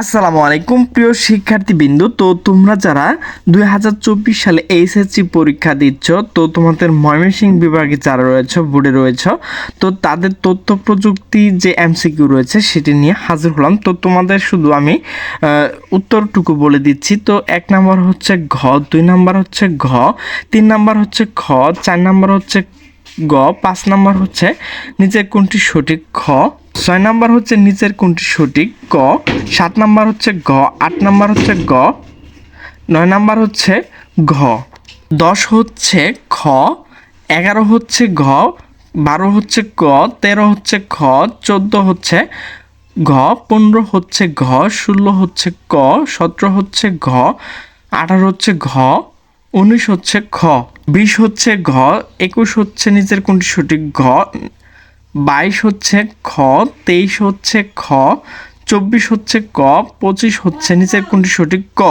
আসসালামু আলাইকুম, প্রিয় শিক্ষার্থীবৃন্দ। তো তোমরা যারা দুই হাজার চব্বিশ সালে এইচএসসি পরীক্ষা দিচ্ছ, তো তোমাদের ময়মনসিংহ বিভাগে যারা রয়েছে, বোর্ডে রয়েছে, তো তাদের তথ্য প্রযুক্তি যে এমসিকিউ রয়েছে, সেটি নিয়ে হাজির হলাম। তো তোমাদের শুধু আমি উত্তরটুকু বলে দিচ্ছি। তো এক নাম্বার হচ্ছে ঘ, দুই নাম্বার হচ্ছে ঘ, তিন নাম্বার হচ্ছে খ, চার নাম্বার হচ্ছে গ, পাঁচ নাম্বার হচ্ছে নিচের কোনটি সঠিক? খ। ছয় নাম্বার হচ্ছে নিচের কোনটি সঠিক? ক সাত নাম্বার হচ্ছে গ। আট নাম্বার হচ্ছে গ। নয় নাম্বার হচ্ছে ঘ। দশ হচ্ছে খ। এগারো হচ্ছে ঘ। বারো হচ্ছে ক। তেরো হচ্ছে খ। চোদ্দ হচ্ছে ঘ। পনেরো হচ্ছে ঘ। ষোলো হচ্ছে ক। সতেরো হচ্ছে ঘ। আঠারো হচ্ছে ঘ। উনিশ হচ্ছে খ। বিশ হচ্ছে ঘ, একুশ হচ্ছে নিচের কোনটি সঠিক? ঘ, বাইশ হচ্ছে খ, তেইশ হচ্ছে খ, চব্বিশ হচ্ছে ক, পঁচিশ হচ্ছে নিচের কোনটি সঠিক? ক।